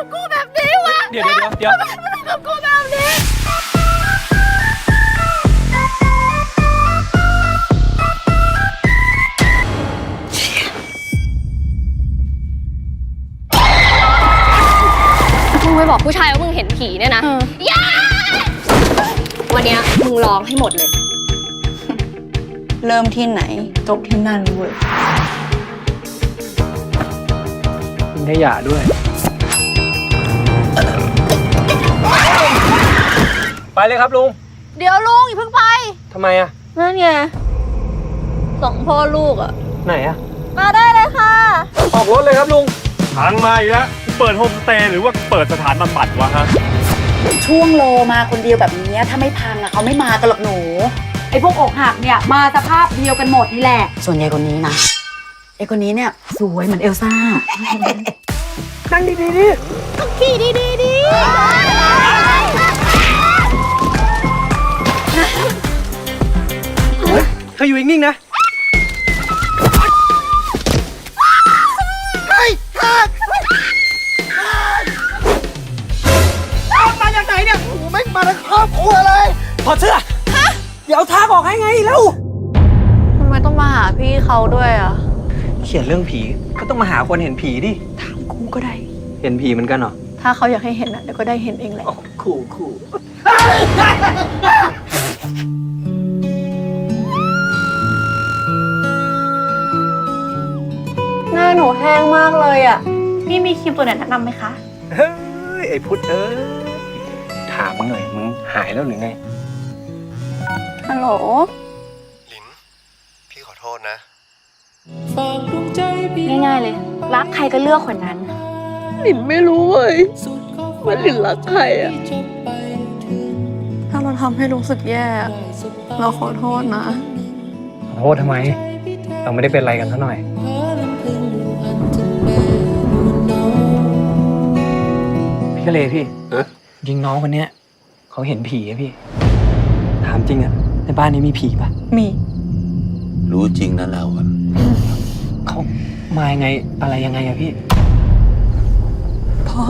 ับกูแบบนี้วะเดี๋ยวเดี๋ยวเดี๋ยวกับกูแบบนี้งไปบอกผู้ชายว่ามึงเห็นผีเนี่ยนะย่าวันนี้มึงร้องให้หมดเลย เริ่มที่ไหนจบที่นั่นเว้ย กินหย่าด้วย ไปเลยครับลุง เดี๋ยวลุงอย่าเพิ่งไป ทำไมอะนั่นไงสองพ่อลูกอะ ไหนอะมาได้เลยค่ะ ออกรถเลยครับลุงพังมาอีกแล้วเปิดโฮมสเตย์หรือว่าเปิดสถานบำบัดวะฮะ ช่วงโลมาคนเดียวแบบนี้ถ้าไม่พังอะเขาไม่มากันหรอกหนู ไอ้พวกอกหักเนี่ยมาสภาพเดียวกันหมดนี่แหละ ส่วนใหญ่คนนี้นะไอคนนี้เนี่ยสวยเหมือนเอลซ่า นั่งดีๆดิขี่ดีดีดี ธออยู่นิ่งๆนะมาจากไหนเนี่ยโอ้โหไม่มาทั้งครอบครัวเลย ถอดเสื้อเดี๋ยวเอาทางออกให้ไงแล้วทำไมต้องมาหาพี่เขาด้วยอะ เขียนเรื่องผีก็ต้องมาหาคนเห็นผีดิ ถามกูก็ได้ เห็นผีเหมือนกันเหรอ ถ้าเขาอยากให้เห็นอะเดี๋ยวก็ได้เห็นเองแหละอ๋ อขู่ขู่หน้าหนูแห้งมากเลยอะ พี่มีครีมตัวไหนแนะนำไหมคะ เฮ้ย ไอ้พุทธเอ้ยถามมึงหน่อยมึงหายแล้วหรือไง ฮัลโหล ลิน พี่ขอโทษนะ ง่ายๆเลย รักใครก็เลือกคนนั้น หลินไม่รู้เลยว่าหลินรักใครอะ ถ้าเราทำให้รู้สึกแย่ เราขอโทษนะ ขอโทษทำไม เราไม่ได้เป็นอะไรกันซะหน่อย พี่กะเลพี่เอ๊ะจริงน้องคนเนี้ยเขาเห็นผีอะพี่ ถามจริงอะในบ้านนี้มีผีปะมีรู้จริงนะเราอะเขามายังไงอะไรยังไงอะพี่พอ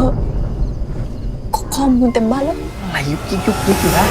ข้อมูลเต็มบ้านแล้วอะไรยุกยิกยุกยิกอยู่ได้